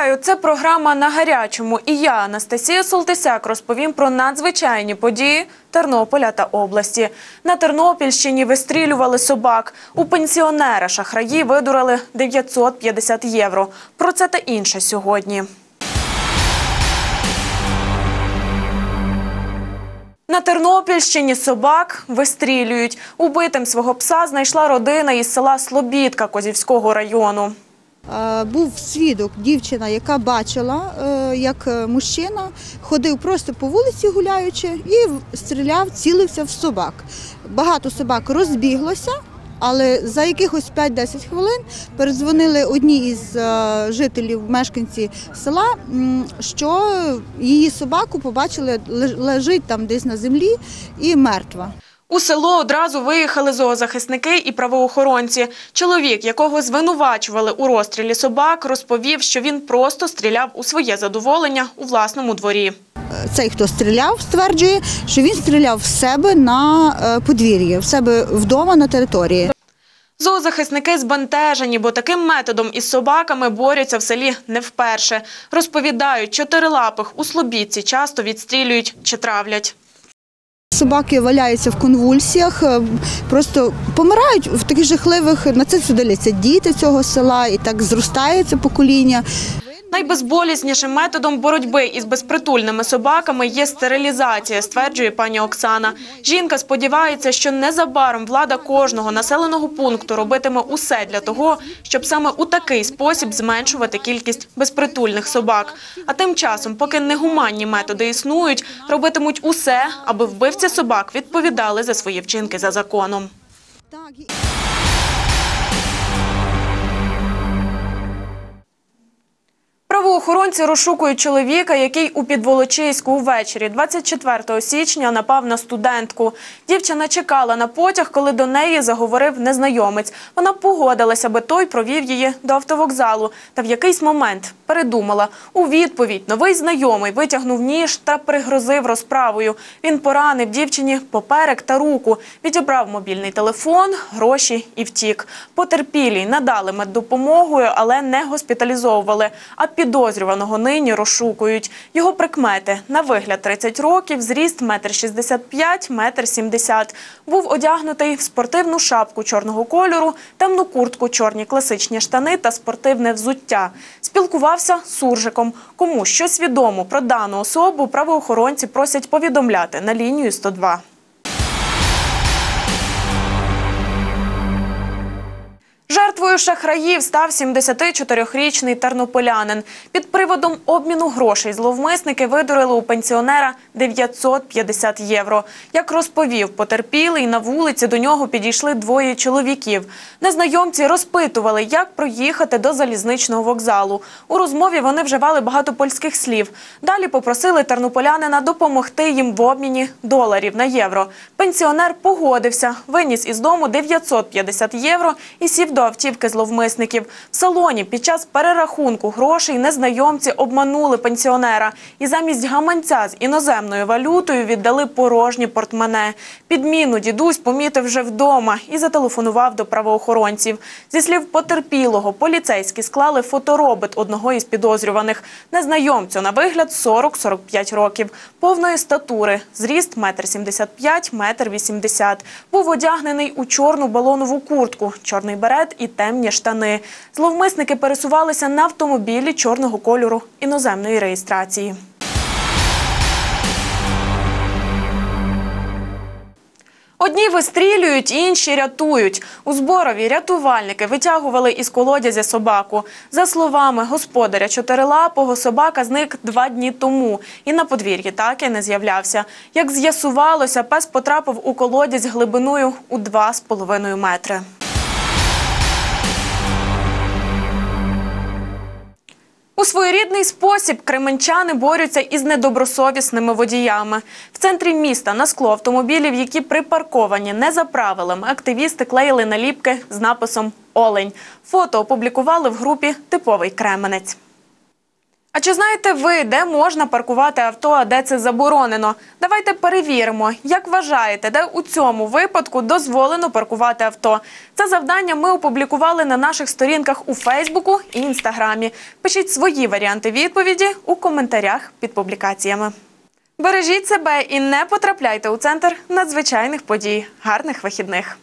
Вітаю! Це програма на гарячому. І я, Анастасія Солтисяк, розповім про надзвичайні події Тернополя та області. На Тернопільщині вистрілювали собак. У пенсіонера шахраї видурили 950 євро. Про це та інше сьогодні. На Тернопільщині собак вистрілюють. Убитим свого пса знайшла родина із села Слобідка Козівського району. Був свідок, дівчина, яка бачила, е, як мужчина ходив просто по вулиці гуляючи і стріляв, цілився в собак. Багато собак розбіглося, але за якихось 5-10 хвилин передзвонили одні із е, жителів, мешканці села, що її собаку побачили лежить там десь на землі і мертва. У село одразу виїхали зоозахисники і правоохоронці. Чоловік, якого звинувачували у розстрілі собак, розповів, що він просто стріляв у своє задоволення у власному дворі. цей, хто стріляв, стверджує, що він стріляв в себе на е, подвір'ї, в себе вдома на території. Зоозахисники збентежені, бо таким методом із собаками борються в селі не вперше. Розповідають, чотирилапих у Слобідці часто відстрілюють чи травлять. Собаки валяються в конвульсіях, е, просто помирають в таких жахливих. На це судиляться діти цього села, і так зростається покоління. Найбезболіснішим методом боротьби із безпритульними собаками є стерилізація, стверджує пані Оксана. Жінка сподівається, що незабаром влада кожного населеного пункту робитиме усе для того, щоб саме у такий спосіб зменшувати кількість безпритульних собак. А тим часом, поки негуманні методи існують, робитимуть усе, аби вбивці собак відповідали за свої вчинки за законом. Правоохоронці розшукують чоловіка, який у Підволочиську увечері 24 січня напав на студентку. Дівчина чекала на потяг, коли до неї заговорив незнайомець. Вона погодилася, аби той провів її до автовокзалу. Та в якийсь момент передумала. У відповідь новий знайомий витягнув ніж та пригрозив розправою. Він поранив дівчині поперек та руку, відібрав мобільний телефон, гроші і втік. Потерпілій надали меддопомогою, але не госпіталізовували. А підозрюваного нині розшукують. Його прикмети на вигляд 30 років, зріст 1,65 м, 1,70 м. Був одягнутий в спортивну шапку чорного кольору, темну куртку, чорні класичні штани та спортивне взуття. Спілкувався з суржиком. Кому щось відомо про дану особу, правоохоронці просять повідомляти на лінію 102. Жертвою шахраїв став 74-річний тернополянин. Під приводом обміну грошей зловмисники видурили у пенсіонера 950 євро. Як розповів потерпілий, на вулиці до нього підійшли двоє чоловіків. Незнайомці розпитували, як проїхати до залізничного вокзалу. У розмові вони вживали багато польських слів. Далі попросили тернополянина допомогти їм в обміні доларів на євро. Пенсіонер погодився, виніс із дому 950 євро і сів до автівки зловмисників. В салоні під час перерахунку грошей незнайомці обманули пенсіонера і замість гаманця з іноземною валютою віддали порожні портмоне. Підміну дідусь помітив вже вдома і зателефонував до правоохоронців. Зі слів потерпілого, поліцейські склали фоторобот одного із підозрюваних. Незнайомцю на вигляд 40-45 років, повної статури, зріст 1,75 м, 1,80 м. Був одягнений у чорну балонову куртку, чорний берет і темні штани. Зловмисники пересувалися на автомобілі чорного кольору іноземної реєстрації. Одні вистрілюють, інші рятують. У зборові рятувальники витягували із колодязя собаку. За словами господаря чотирилапого, собака зник два дні тому і на подвір'ї так і не з'являвся. Як з'ясувалося, пес потрапив у колодязь глибиною у 2,5 метри. У своєрідний спосіб кременчани борються із недобросовісними водіями. В центрі міста на скло автомобілів, які припарковані не за правилами, активісти клеїли наліпки з написом Олень. Фото опублікували в групі Типовий Кременець. А чи знаєте ви, де можна паркувати авто, а де це заборонено? Давайте перевіримо, як вважаєте, де у цьому випадку дозволено паркувати авто. Це завдання ми опублікували на наших сторінках у Фейсбуку і Інстаграмі. Пишіть свої варіанти відповіді у коментарях під публікаціями. Бережіть себе і не потрапляйте у центр надзвичайних подій. Гарних вихідних!